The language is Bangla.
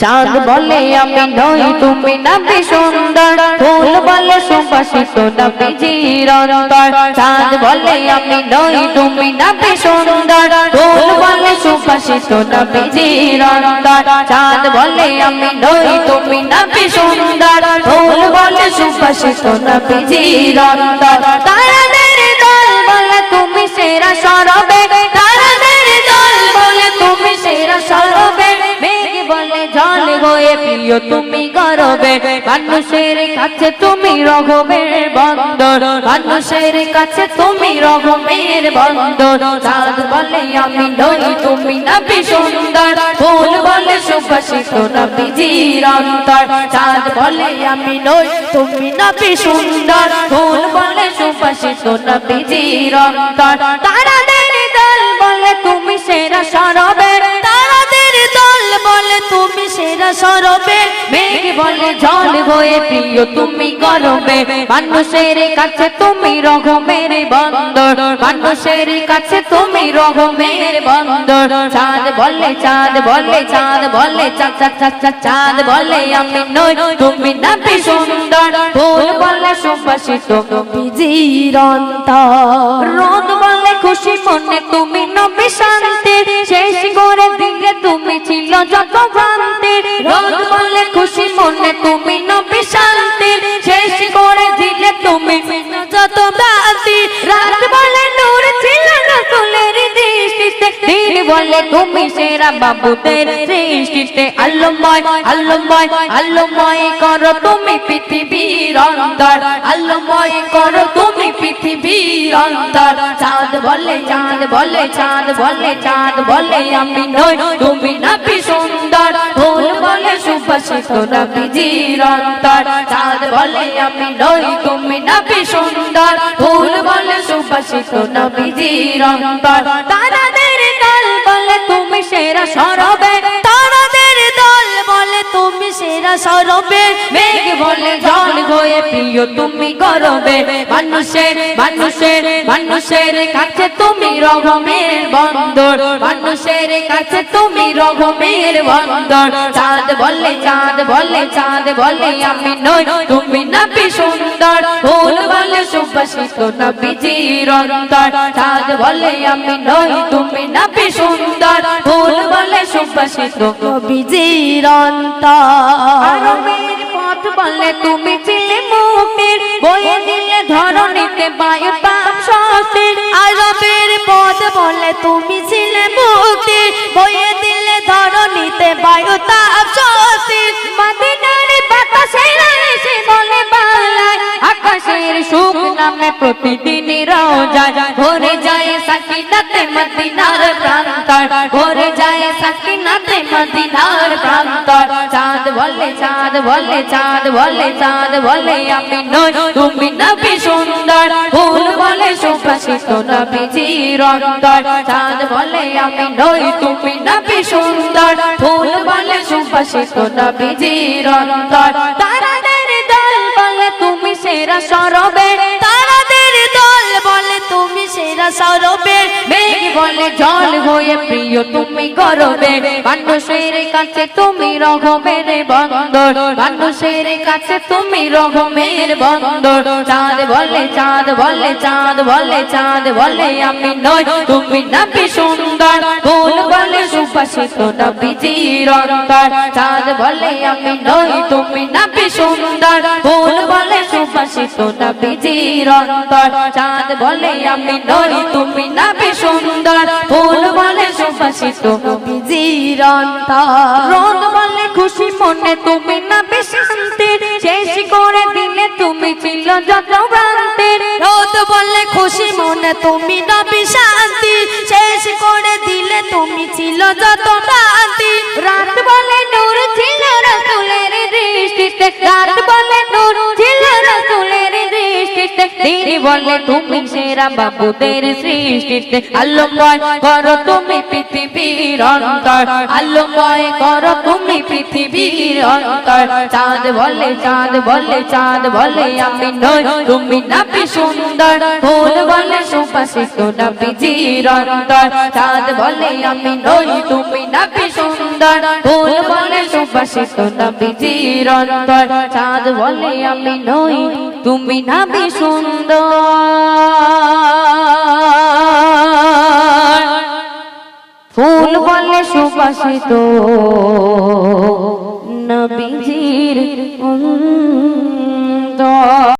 চাঁদ বলে আমি নই তুমি নাবি সুন্দর। ফুল বলে সুবাসিত নাবি জিরন্তর চাঁদ বলে আমি নই তুমি নাবি সুন্দর। ফুল বলে সুবাসিত নাবি জিরন্তর চাঁদ বলে আমি নই তুমি নাবি সুন্দর। ফুল বলে সুবাসিত নাবি জিরন্তর তারাদের দল বলে তুমি সেরা সরবে। হয়ে প্রিয় তুমি গরবে। মানুষের কাছে তুমি রঘবের বন্দর। মানুষের কাছে তুমি রঘমের বন্দর। চাঁদ বলে আমি নই, তুমি নাবি সুন্দর? ফুল বলে সুবাসিত নাবি জিরন্তর চাঁদ বলে আমি নই, তুমি নাবি সুন্দর? ফুল বলে সুবাসিত নাবি জিরন্তর তারাদের দল বলে তুমি সেরা সরবে। তারাদের দল বলে তুমি সেরা সরবে মেঘ বলে জল হয়ে প্রিয় তুমি গরবে মানুষের কাছে তুমি রঘমের বন্দর। মানুষের কাছে তুমি রঘমের বন্দর। চাঁদ বলে চাঁদ বলে চাঁদ বলে চাঁদ বলে, আমি নই, তুমি নাবি সুন্দর? ফুল বলে সুবাসিত বিজিরন্তর রোদ বলে খুশি মনে, তুমি নবী শান্তির শেষ করে দিলে তুমি ছিল যত ভ্রান্তির দৃষ্টিতে দিন বলে তুমি সেরা বাবুদের সৃষ্টিতে আল্লময় আল্লময় আল্লময় করো তুমি পৃথিবীর অন্তর। আল্লময় করো তুমি পৃথিবীর অন্তর। চাঁদ বলে চাঁদ বলে চাঁদ বলে চাঁদ বলে আমি নই, তুমি নাবি সুন্দর। ফুল বলে সুবাসিত নবীজির অন্তর। চাঁদ বলে আমি নই, তুমি নাবি সুন্দর। ফুল বলে সুবাসিত নবীজির অন্তর। সরবে। তারাদের দল বলে তুমি সেরা সরবে। মেঘ বলে জল হয়ে প্রিয় তুমি গরবে মানুষের মানুষের মানুষের কাছে তুমি রঘমের বন্দর, মানুষের কাছে তুমি রঘমের বন্দর। চাঁদ বলে চাঁদ বলে চাঁদ বলে আমি নই, তুমি নাবি সুন্দর। ফুল বলে সুবাসিত নবীজির অন্তর চাঁদ বলে আমি নই, তুমি নাবি সুন্দর। ফুল বলে সুবাসিত আরবের পথ বলে, তুমি ছিলে মুক্তির বয়ে দিলে ধরণীতে বায়ু তাপ স্বস্তির আরবের পদ বলে, তুমি ছিলে মুক্তি বয়ে দিলে ধরণীতে বায়ু তাপ স্বস্তি মদিনার বাতাসের এসে বলে বালায় আকাশের সুখ নামে প্রতিদিনই রোজায় ভরে যায় সাকিনাতে মদিনার প্রান্তর। ভরে যায় সাকিনাতে মদিনার প্রান্তর। চাঁদ বলে চাঁদ বলে চাঁদ বলে চাঁদ বলে আমি নই, তুমি নবী সুন্দর। ফুল বলে সুভাষিত নবীজির অন্তর চাঁদ বলে আমি নই, তুমি নবী সুন্দর। ফুল বলে সুভাষিত নবীজির অন্তর তারাদের দল বলে তুমি সেরা সরবে। আমি নই। তুমি নাবি সুন্দর, ফুল বলে সুবাসিত নবীজির অন্তর চাঁদ বলে আমি নই, তুমি নাবি সুন্দর, ফুল বলে সুবাসিত নবীজির অন্তর চাঁদ বলে, আমি নই তুমি নাবি সুন্দর। ফুল বলে সুবাসিত নবীজির অন্তর রোদ বলে, খুশি মনে তুমি নাবি শান্তির। শেষ করে দিলে, তুমি ছিল যত ভ্রান্তির রোদ বললে খুশি মনে তুমি নবী শান্তি। শেষ করে দিলে, তুমি ছিল যত ভ্রান্তি রাত বলে, নূর ছিল রসুলের দৃষ্টিতে। রাত বলে, তুমি সেরা বাবুদের সৃষ্টিতে আল্লময় করো তুমি পৃথিবীর অন্তর। আল্লময় করো তুমি পৃথিবীর চিরন্তর চাঁদ বলে চাঁদ বলে চাঁদ বলে, আমি নই। তুমি নাবি সুন্দর, ফুল বলে, সুবাসিত নাবি চিরন্তর চাঁদ বলে, আমি নই। তুমি নাবি সুন্দর ফুল বলে সুবাসিত নবীজির অন্তর চাঁদ বলে আমি নই, তুমি না বি সুন্দর। ফুল বলে সুবাসিত নবীজির অন্তর